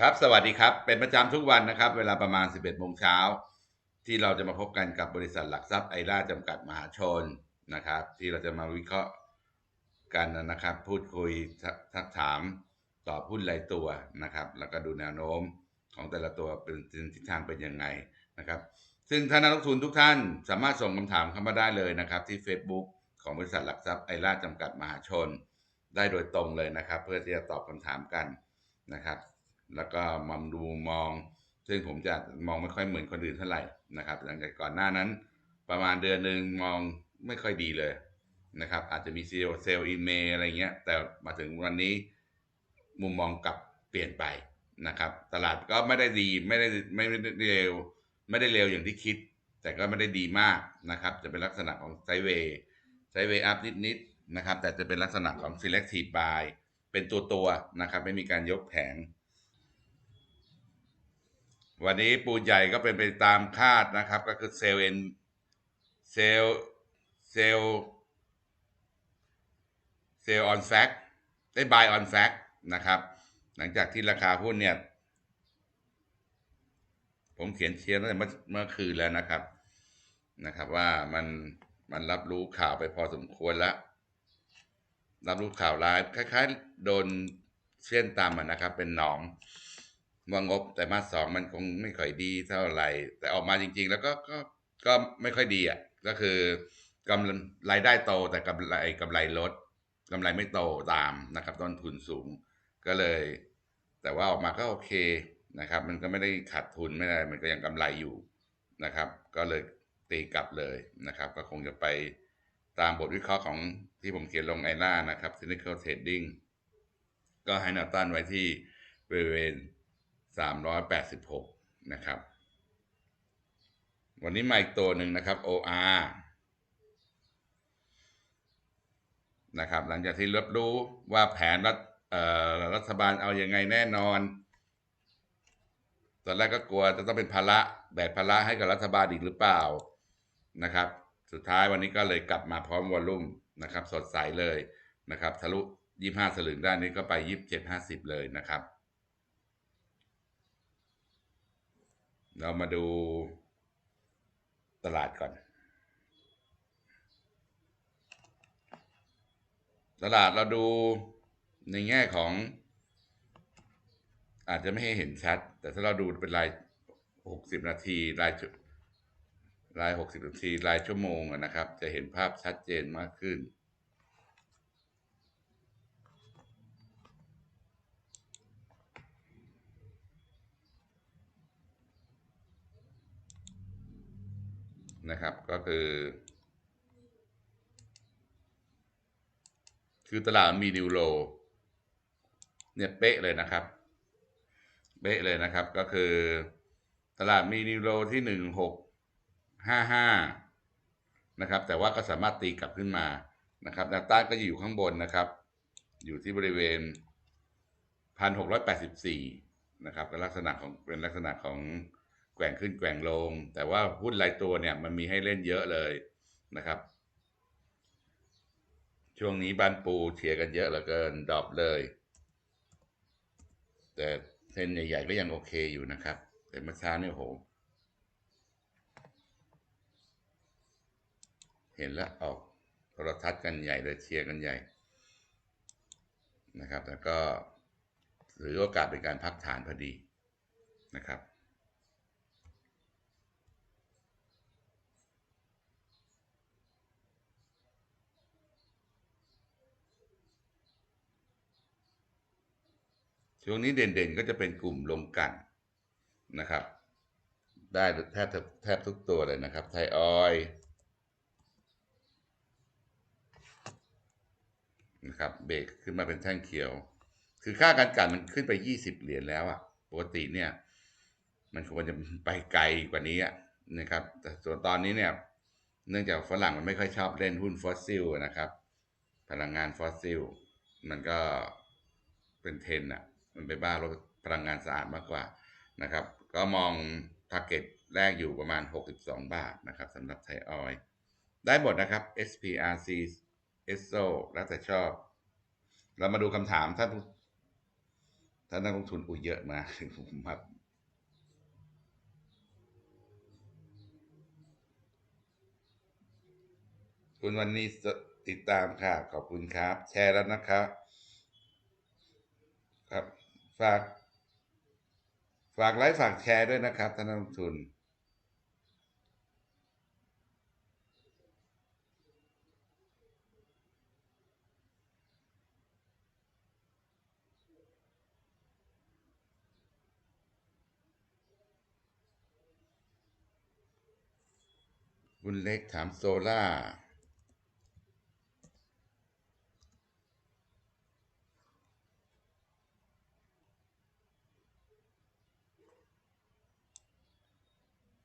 ครับ สวัสดีครับ เป็นประจำทุกวันนะครับ เวลาประมาณ 11โมงเช้า ที่เราจะมาพบกันกับบริษัทหลักทรัพย์ไอร่าจำกัดมหาชนนะครับ ที่เราจะมาวิเคราะห์กันนะครับ พูดคุยทักถามตอบหุ้นรายตัวนะครับ แล้วก็ดูแนวโน้มของแต่ละตัวเป็นทิศทางเป็นยังไงนะครับ ซึ่งท่านนักลงทุนทุกท่านสามารถส่งคำถามเข้ามาได้เลยนะครับ ที่ Facebook ของบริษัทหลักทรัพย์ไอร่าจำกัดมหาชน ได้โดยตรงเลยนะครับ เพื่อที่จะตอบคำถามกันนะครับ แล้วก็มาดูมอง ซึ่งผมจะมองไม่ค่อยเหมือนคนอื่นเท่าไหร่นะครับหลังจากก่อนหน้านั้น ประมาณเดือนหนึ่งมองไม่ค่อยดีเลยนะครับ อาจจะมีเซลล์เซลล์อีเมอะไรเงี้ย แต่มาถึงวันนี้มุมมองกลับเปลี่ยนไปนะครับ ตลาดก็ไม่ได้ดีไม่ได้ไม่ได้เร็ว ไม่ได้เร็วอย่างที่คิด แต่ก็ไม่ได้ดีมากนะครับ จะเป็นลักษณะของไซเวย์ไซเวย์อัพนิดๆนะครับ แต่จะเป็นลักษณะของ selective buy เป็นตัวตัวนะครับ ไม่มีการยกแผง วันนี้ปูใหญ่ก็เป็นไปตามคาดนะครับ ก็คือเซลเอ็นเซลเซลเซลออนแฟกได้บายออนแฟกนะครับ หลังจากที่ราคาหุ้นเนี่ย ผมเขียนเชียร์ตั้งแต่เมื่อเมื่อคืนแล้วนะครับนะครับว่ามันมันรับรู้ข่าวไปพอสมควรแล้ว รับรู้ข่าวร้ายคล้าย ๆ โดนเส้นตามนะครับ เป็นหนอง ว่างบแต่มาสองมันคงไม่ค่อยดีเท่าไหร่ แต่ออกมาจริง ๆ แล้วก็ก็ก็ไม่ค่อยดีอะก็คือกำไรรายได้โตแต่กำไรกำไรลดกำไรไม่โตตามนะครับต้นทุนสูงก็เลย แต่ว่าออกมาก็โอเคนะครับ มันก็ไม่ได้ขาดทุนไม่ได้มันก็ยังกำไรอยู่นะครับ ก็เลยตีกลับเลยนะครับ ก็คงจะไปตามบทวิเคราะห์ของที่ผมเขียนลงไอล่านะครับ cyclical trading ก็ให้แนวต้านไว้ที่บริเวณ 386 นะครับ วันนี้มาอีกตัวหนึ่งนะครับ OR นะครับ หลังจากที่รับรู้ว่าแผนรัฐรัฐบาลเอาอยัางไงแน่นอน ตอนแรกก็กลัวจะต้องเป็นภาระแบกภาระให้กับรัฐบาลอีกหรือเปล่านะครับ สุดท้ายวันนี้ก็เลยกลับมาพร้อมวอลลุ่มนะครับ สดใสเลยนะครับ ทะลุ 25 สลึงด้านนี้ก็ไป 27 50 เลยนะครับ เรามาดูตลาดก่อน ตลาดเราดูในแง่ของ อาจจะไม่ให้เห็นชัด แต่ถ้าเราดูเป็นรายหกสิบนาทีรายรายหกสิบนาทีรายชั่วโมงนะครับ จะเห็นภาพชัดเจนมากขึ้น นะครับก็คือ คือตลาดมีนิวโลเนี่ยเป๊ะเลยนะครับ เป๊ะเลยนะครับก็คือ ตลาดมีนิวโลที่หนึ่งหกห้าห้านะครับ แต่ว่าก็สามารถตีกลับขึ้นมานะครับแนวต้านก็อยู่ข้างบนนะครับ อยู่ที่บริเวณพันหกร้อยแปดสิบสี่นะครับก็ลักษณะของเป็นลักษณะของ แกว่งขึ้นแกว่งลง แต่ว่าหุ้นรายตัวเนี่ยมันมีให้เล่นเยอะเลยนะครับ ช่วงนี้บ้านปูเชียร์กันเยอะเหลือเกินดรอปเลย แต่เทนใหญ่ๆก็ยังโอเคอยู่นะครับ แต่เมื่อเช้าเนี่ยโหเห็นแล้วออกโทรทัศน์กันใหญ่เลยเชียร์กันใหญ่นะครับ แล้วก็ถือโอกาสเป็นการพักฐานพอดีนะครับ ช่วงนี้เด่นๆก็จะเป็นกลุ่มลงกันนะครับ ได้แทบแทบทุกตัวเลยนะครับ ไทออยนะครับเบรกขึ้นมาเป็นแท่งเขียว คือค่าการกันมันขึ้นไป 20 เหรียญแล้วอะปกติเนี่ย มันควรจะไปไกลกว่านี้นะครับ แต่ส่วนตอนนี้เนี่ย เนื่องจากฝรั่งมันไม่ค่อยชอบเล่นหุ้นฟอสซิลนะครับ พลังงานฟอสซิล มันก็เป็นเทนอะ มันไปบ้ารถพลังงานสะอาดมากกว่านะครับ ก็มองทาร์เก็ตแรกอยู่ประมาณ 62 บาทนะครับสำหรับไทยออยได้หมดนะครับ SPRC ESO แล้วแต่ชอบ เรามาดูคำถามท่านถ้านักลงทุนอุ้ยเยอะมากผมครับคุณวันนี้ติดตามค่ะ ขอบคุณครับ แชร์แล้วนะครับ ครับ ฝาก ฝากไลค์ฝากแชร์ด้วยนะครับท่านนักลงทุน คุณเล็กถามโซล่า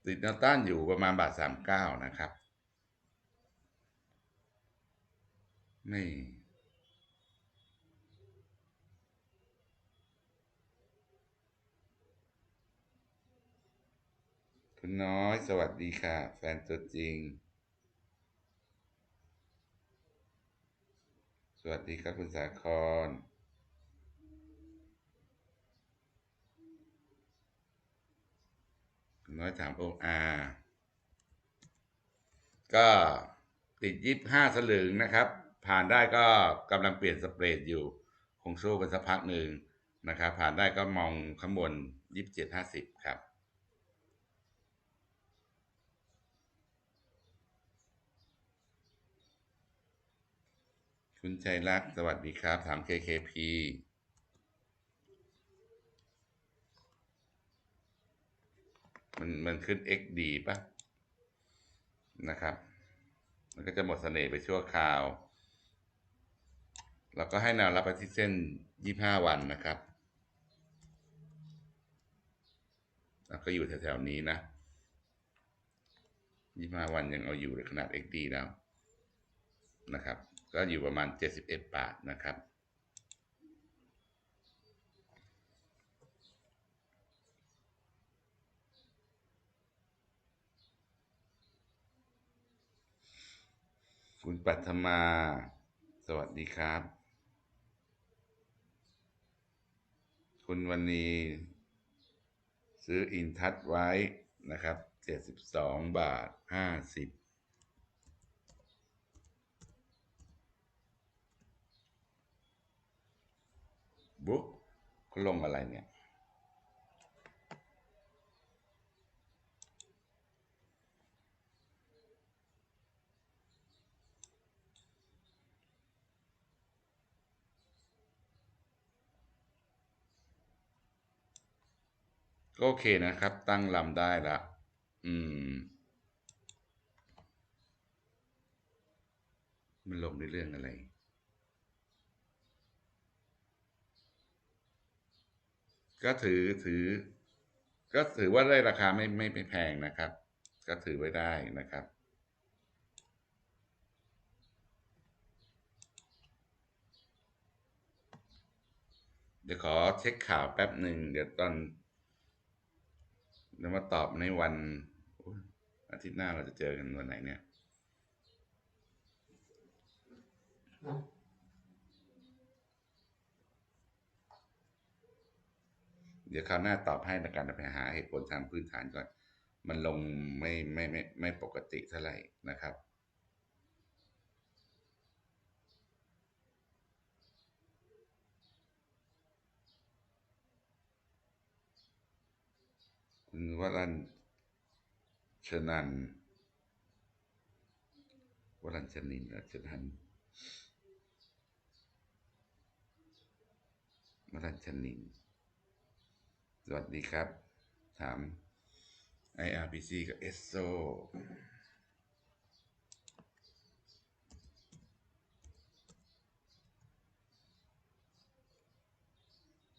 ติดแนวต้านอยู่ประมาณบาทสามเก้านะครับไม่คุณน้อยสวัสดีค่ะ แฟนตัวจริง สวัสดีครับคุณสาคร คุณ น้อยถามโออาก็ติดยี่ห้าสลึงนะครับ ผ่านได้ก็กำลังเปลี่ยนสเปรดอยู่ คงสู้กันสักพักหนึ่งนะครับ ผ่านได้ก็มองข้างบนยี่สิบเจ็ดห้าสิบครับคุณชัยรักสวัสดีครับถาม KKP มันมันขึ้น XD ป่ะนะครับ มันก็จะหมดเสน่ห์ไปชั่วคราว แล้วก็ให้แนวรับไปที่เส้น 25 วันนะครับแล้วก็อยู่แถวๆนี้นะ 25 วันยังเอาอยู่ในขนาด XD แล้วนะครับ ก็อยู่ประมาณ 71 บาทนะครับ คุณปัทมา สวัสดีครับ คุณวันนี้ ซื้ออินทัศไว้นะครับ 72 บาท 50บุ๊กเขาลงอะไรเนี่ย ก็โอเคนะครับ ตั้งลำได้ละอืม มันลงในเรื่องอะไรก็ถือถือ ก็ถือว่าได้ราคาไม่ไม่ไม่แพงนะครับ ก็ถือไว้ได้นะครับ เดี๋ยวขอเช็คข่าวแป๊บหนึ่งเดี๋ยวตอน แล้วมาตอบในวันอุ๊ยอาทิตย์หน้าเราจะเจอกันวันไหนเนี่ยเดี๋ยวคราวหน้าตอบให้ในการไปหาเหตุผลทางพื้นฐานก่อน มันลงไม่ไม่ไม่ไม่ปกติเท่าไหร่นะครับ วรัญชนันวรัญชนินรัชนันวรัญชนิน สวัสดีครับ ถาม IRPC กับ ESO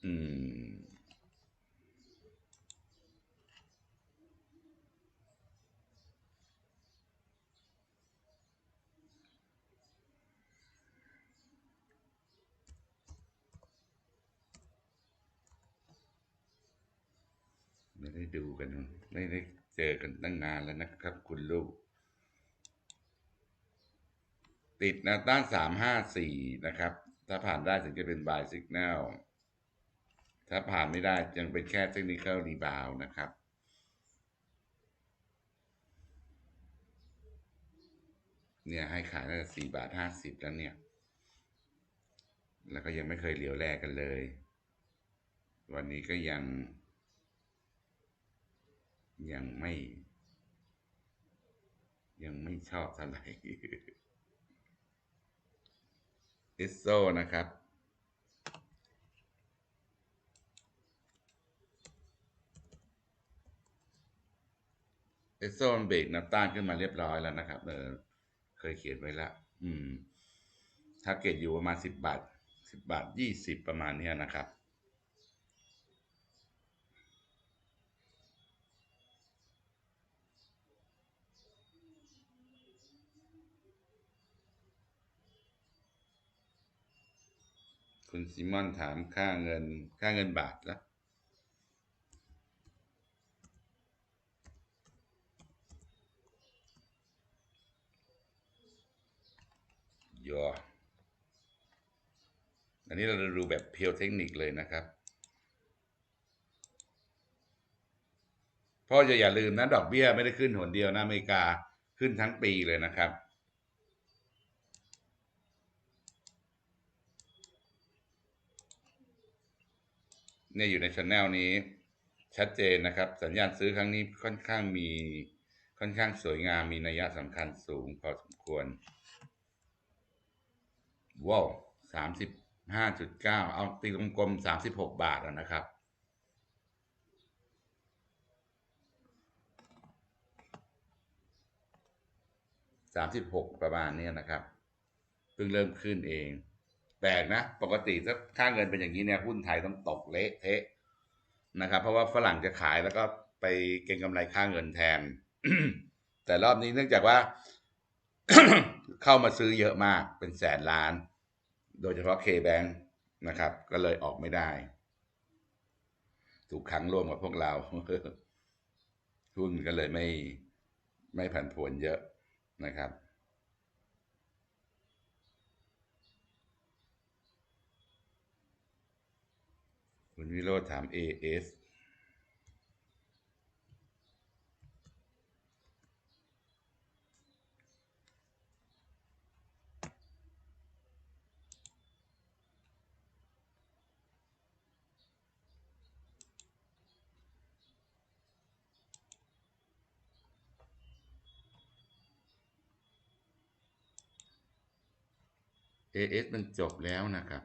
อืม ได้ดูกันไม่ได้เจอกันตั้งนานแล้วนะครับ คุณลูก ติดแนวต้านสามห้าสี่นะครับ ถ้าผ่านได้ถึงจะเป็น buy signal แถ้าผ่านไม่ได้ยังเป็นแค่เทคนิค a l รีบาวนะครับเนี่ยให้ขายตั้งแต่สี่บาทห้าสิบแล้วเนี่ย แล้วก็ยังไม่เคยเหลียวแลกกันเลย วันนี้ก็ยัง ยังไม่ ยังไม่ชอบเท่าไหร่เอสโซนะครับเอสโซนเบรกน้ำต้านขึ้นมาเรียบร้อยแล้วนะครับ เออ เคยเขียนไว้แล้วอืมทาร์เก็ตอยู่ประมาณสิบบาทสิบบาทยี่สิบประมาณเนี้ยนะครับ คุณซิมอนถามค่าเงินค่าเงินบาทแล้วยออันนี้เราจะดูแบบเพียวเทคนิคเลยนะครับเพราะจะอย่าลืมนะดอกเบี้ยไม่ได้ขึ้นหนเดียวนะอเมริกาขึ้นทั้งปีเลยนะครับ เนี่ยอยู่ในช anel นี้ชัดเจนนะครับ สัญญาณซื้อครั้งนี้ค่อนข้างมีค่อนข้างสวยงามมีนัยสำคัญสูงพอสมควรว้าวสามสิบห้าจุดเก้าเอาตีกลมๆสามสิบหกบาทนะครับ สามสิบหกประมาณเนี้ยนะครับ เพิ่งเริ่มขึ้นเอง แปลกนะ ปกติถ้าค่าเงินเป็นอย่างนี้เนี่ยหุ้นไทยต้องตกเละเทะนะครับ เพราะว่าฝรั่งจะขายแล้วก็ไปเก็งกำไรค่าเงินแทน แต่รอบนี้เนื่องจากว่า เข้ามาซื้อเยอะมากเป็นแสนล้าน โดยเฉพาะ K-Bank นะครับ ก็เลยออกไม่ได้ ถูกขังร่วมกับพวกเราหุ้นก็เลยไม่ไม่ผันผวนเยอะนะครับ คุณวิโรธถาม AS เอเอสมันจบแล้วนะครับ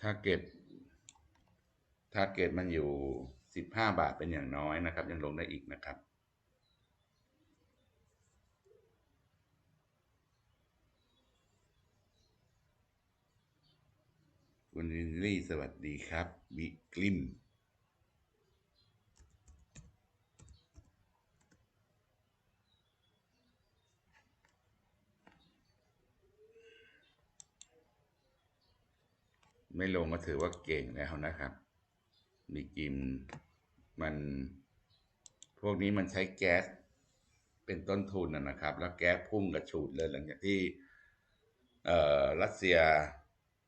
ถ้าเก็บถ้าเก็บมันอยู่สิบห้าบาทเป็นอย่างน้อยนะครับ ยังลงได้อีกนะครับคุณลินลี่สวัสดีครับ บิกลิม ไม่ลงก็ถือว่าเก่งแล้วนะครับ มีกิมมัน พวกนี้มันใช้แก๊สเป็นต้นทุนนะครับ แล้วแก๊สพุ่งกระฉูดเลยหลังจากที่รัสเซีย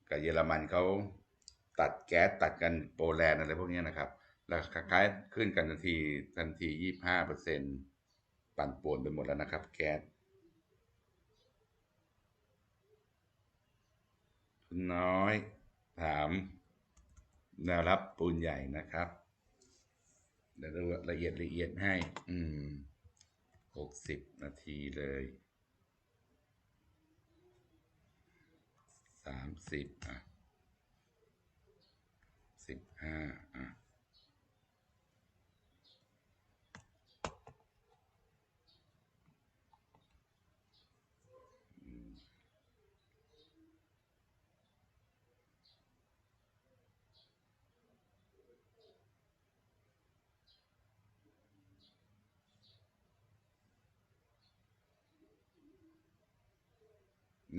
กับเยอรมันเขาตัดแก๊สตัดกันโปแลนด์อะไรพวกนี้นะครับแล้วคล้ายขึ้นกันทันทีทันทียี่ห้าเปอร์เซ็นปั่นป่วนไปหมดแล้วนะครับ แก๊สคุณน้อย ถามแนวรับปูนใหญ่นะครับ เดี๋ยวดูละเอียดละเอียดให้ อืมหกสิบนาทีเลยสามสิบอะสิบห้าอะ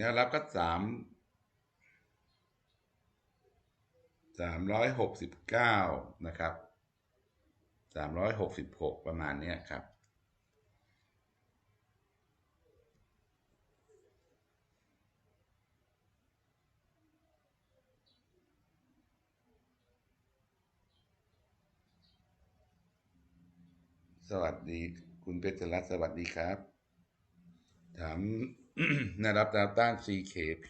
แนวรับก็สามสามร้อยหกสิบเก้านะครับสามร้อยหกสิบหกประมาณนี้ครับสวัสดีคุณเพชรรัตน์สวัสดีครับ ถาม แนวรับแนวต้าน CKP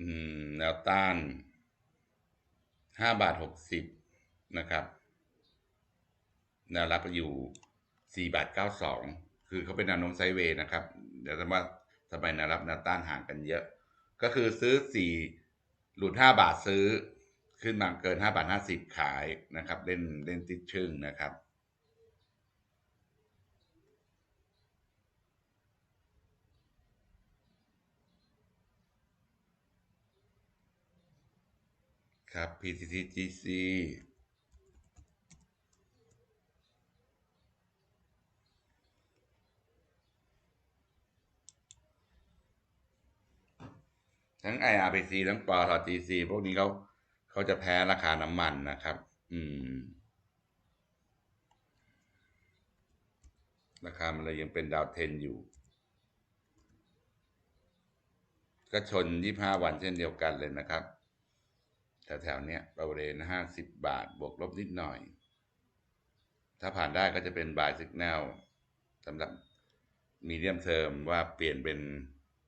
อืมแนวต้านห้าบาทหกสิบนะครับ แนวรับอยู่สี่บาทเก้าสองคือเขาเป็นแนวโน้มไซเวย์นะครับ เดี๋ยวจะว่าทำไมแนวรับแนวต้านห่างกันเยอะ ก็คือซื้อสี่ หลุดห้าบาทซื้อ ขึ้นมาเกินห้าบาทห้าสิบขายนะครับ เล่นเล่นติดชึ่งนะครับครับ PTTGC ทั้ง IRPC ทั้งปตท GC พวกนี้เขาเขาจะแพ้ราคาน้ำมันนะครับ อืม ราคามันเลยยังเป็นดาวเทนอยู่ ก็ชน 25 วันเช่นเดียวกันเลยนะครับ แถวๆเนี้ยบริเวณ50 บาท บวกลบนิดหน่อย ถ้าผ่านได้ก็จะเป็น buy signal สำหรับมีเดียมเทอมว่าเปลี่ยนเป็น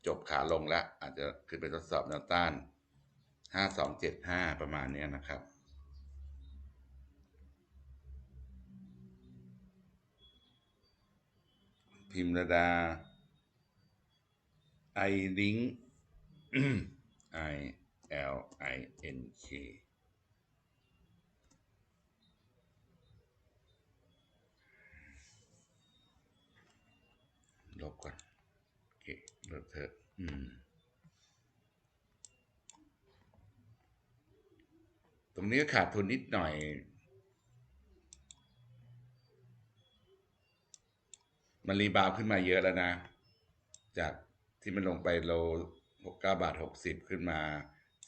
จบขาลงแล้ว อาจจะขึ้นไปทดสอบแนวต้าน 5275 ประมาณนี้นะครับ พิมรดา i link i l i n k ลบก่อน เคลบเถอะอืม ตรงนี้ก็ขาดทุนนิดหน่อย มันรีบาวด์ขึ้นมาเยอะแล้วนะ จากที่มันลงไปโลหกเก้าบาทหกสิบขึ้นมา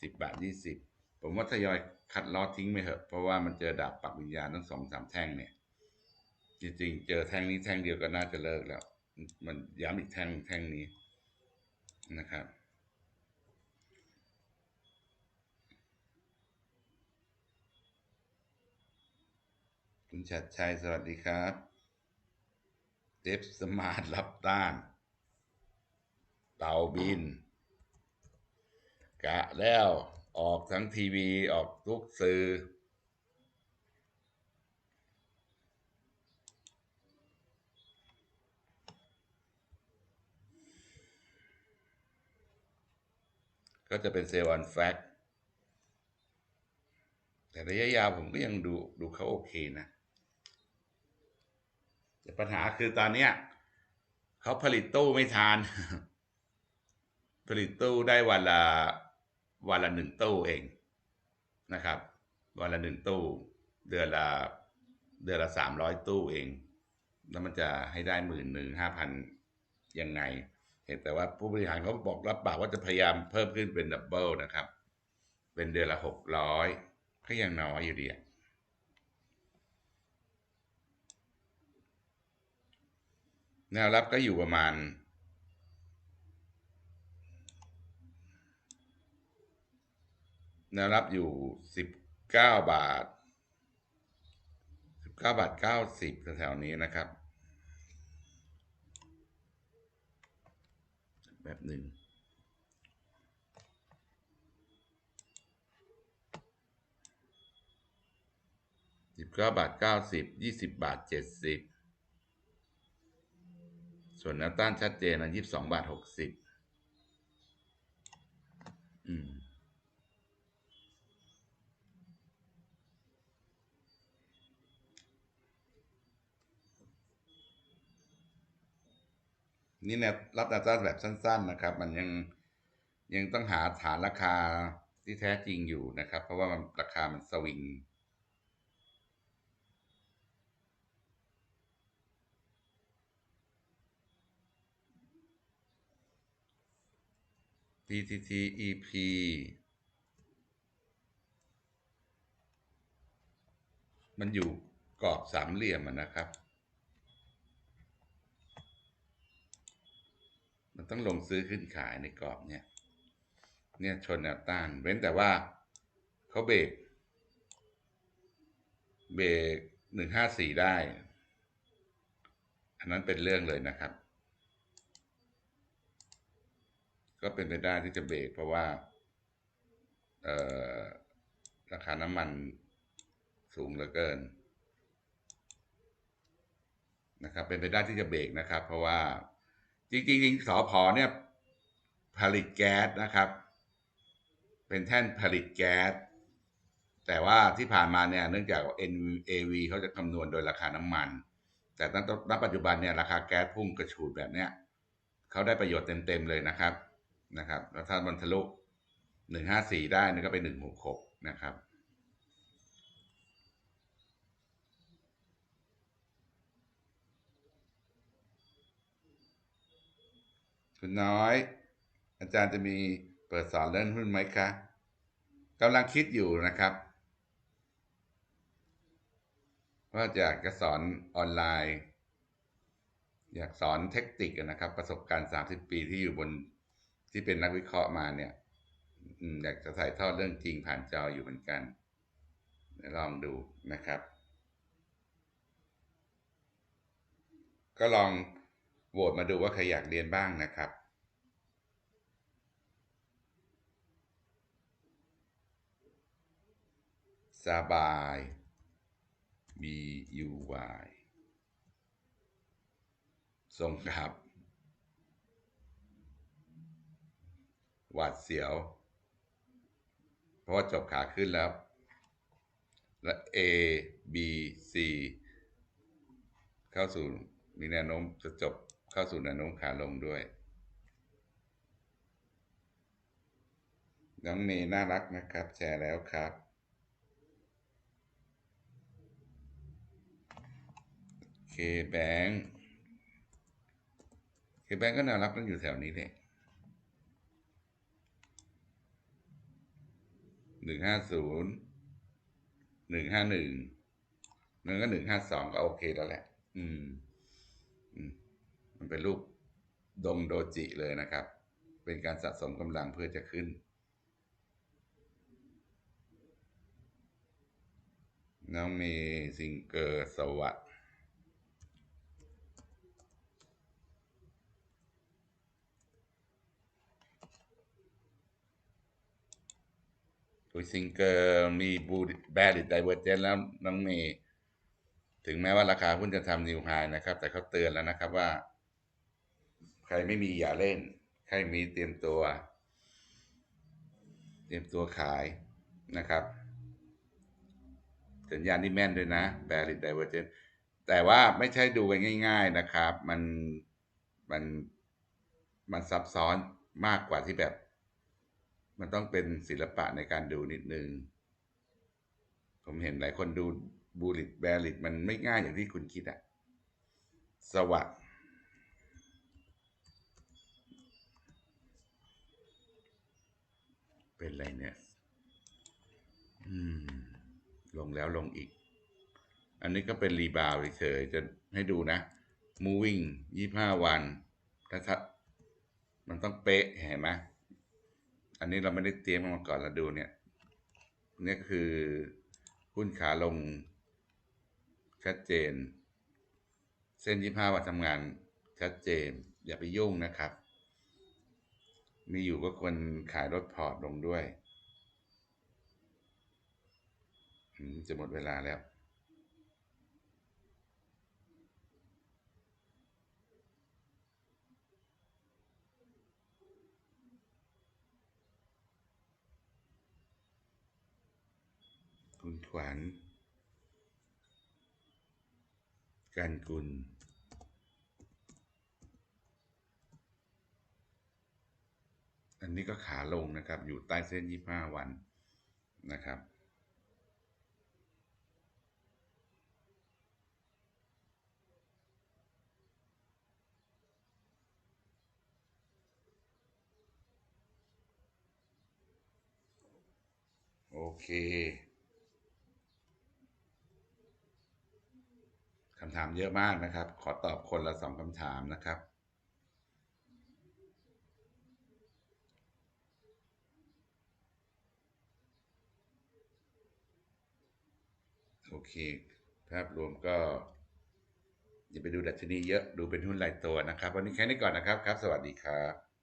สิบบาทยี่สิบผมว่าทยอยคัดลอตทิ้งไปเถอะ เพราะว่ามันเจอดาบปักวิญญาณทั้งสองสามแท่งเนี่ย จริงๆ เจอแท่งนี้แท่งเดียวก็น่าจะเลิกแล้ว มันย้ำอีกแท่งแท่งนี้ นะครับ คุณชัดชัยสวัสดีครับเดฟสมาร์ทรับต้าน เต่าบิน กะแล้วออกทั้งทีวีออกทุกสื่อ ก็จะเป็นเซลล์ออนแฟกแต่ระยะยาวผมก็ยังดูดูเขาโอเคนะแต่ปัญหาคือตอนเนี้ยเขาผลิตตู้ไม่ทาน ผลิตตู้ได้วันละวันละหนึ่งตู้เองนะครับ วันละหนึ่งตู้ เดือนละเดือนละสามร้อยตู้เอง แล้วมันจะให้ได้หมื่นหนึ่งห้าพันยังไง เห็นแต่ว่าผู้บริหารเขาบอกรับปากว่าจะพยายามเพิ่มขึ้นเป็นดับเบิลนะครับ เป็นเดือนละหกร้อยก็ยังน้อยอยู่ดีแนวรับก็อยู่ประมาณแนวรับอยู่สิบเก้าบาทสิบเก้าบาทเก้าสิบแถวๆนี้นะครับ แบบหนึ่งสิบเก้าบาทเก้าสิบยี่สิบบาทเจ็ดสิบส่วนแนวต้านชัดเจนนะยี่สิบสองบาทหกสิบ นี่แนวรับแนวต้านแบบสั้น ๆนะครับ มันยังยังต้องหาฐานราคาที่แท้จริงอยู่นะครับ เพราะว่ามันราคามันสวิง PTT EP มันอยู่กรอบสามเหลี่ยมนะครับ มันต้องลงซื้อขึ้นขายในกรอบเนี่ย เนี่ยชนแนวต้าน เว้นแต่ว่าเขาเบรกเบรกหนึ่งห้าสี่ได้ อันนั้นเป็นเรื่องเลยนะครับ ก็เป็นไปได้ที่จะเบรกเพราะว่าราคาน้ำมันสูงเหลือเกินนะครับเป็นไปได้ที่จะเบรกนะครับ เพราะว่า จริงๆจริงสอพอเนี่ยผลิตแก๊สนะครับ เป็นแท่นผลิตแก๊ส แต่ว่าที่ผ่านมาเนี่ยเนื่องจาก NAV เขาจะคำนวณโดยราคาน้ำมัน แต่ตั้งแต่ปัจจุบันเนี่ยราคาแก๊สพุ่งกระฉูดแบบเนี้ยเขาได้ประโยชน์เต็มๆเลยนะครับนะครับแล้วถ้ามันทะลุหนึ่งห้าสี่ได้นี่ก็เป็นหนึ่งหกหกนะครับ คุณน้อย อาจารย์จะมีเปิดสอนเรื่องหุ้นไหมคะกำลังคิดอยู่นะครับ ว่าอยากจะสอนออนไลน์ อยากสอนเทคนิคนะครับ ประสบการณ์ 30 ปีที่อยู่บนที่เป็นนักวิเคราะห์มาเนี่ยอยากจะถ่ายทอดเรื่องจริงผ่านจออยู่เหมือนกันลองดูนะครับ ก็ลอง โหวตมาดูว่าใครอยากเรียนบ้างนะครับ สบาย B U Y ส่งครับ หวาดเสียว เพราะว่าจบขาขึ้นแล้ว และ A B C เข้าสู่มีแนวโน้มจะจบ เข้าสู่แนวโน้มขาลงด้วย น้องเมย์น่ารักนะครับ แชร์แล้วครับ เคแบงเคแบงก็น่ารักต้องอยู่แถวนี้เลยหนึ่งห้าศูนย์หนึ่งห้าหนึ่งหนึ่งก็หนึ่งห้าสองก็โอเคแล้วแหละ อืม อืม มันเป็นรูปดงโดจิเลยนะครับ เป็นการสะสมกำลังเพื่อจะขึ้น น้องมีซิงเกอร์สวัสดคุยซิงเกอร์มีบูแบริดไดเวอร์เจนแล้วน้องเมย์ถึงแม้ว่าราคาหุ้นจะทำนิวไฮนะครับ แต่เขาเตือนแล้วนะครับว่า ใครไม่มีอย่าเล่น ใครมีเตรียมตัว เตรียมตัวขายนะครับ สัญญาณที่แม่นด้วยนะแบริดไดเวอร์เจนแต่ว่าไม่ใช่ดูกันง่าย ๆนะครับ มันมันมันซับซ้อนมากกว่าที่แบบ มันต้องเป็นศิลปะในการดูนิดนึง ผมเห็นหลายคนดูบูริตแบริตมันไม่ง่ายอย่างที่คุณคิดอะสวัสดี เป็นไรเนี่ย อืม ลงแล้วลงอีก อันนี้ก็เป็นรีบาวเฉยจะให้ดูนะ moving ยี่ห้าวันถ้าทัดมันต้องเป๊ะเห็นไหมอันนี้เราไม่ได้เตรียมมาก่อนเราดูเนี่ยนี่คือหุ้นขาลงชัดเจน เส้นยี่ห้าวันทำงานชัดเจน อย่าไปยุ่งนะครับ มีอยู่ก็ควรขายรถพอร์ตลงด้วย จะหมดเวลาแล้ว คุณขวัญการกุล อันนี้ก็ขาลงนะครับ อยู่ใต้เส้น 25 วันนะครับ โอเคคำถามเยอะมากนะครับ ขอตอบคนละสองคำถามนะครับ โอเค ภาพรวมก็อย่าไปดูดัชนีเยอะดูเป็นหุ้นรายตัวนะครับ วันนี้แค่นี้ก่อนนะครับครับ สวัสดีครับ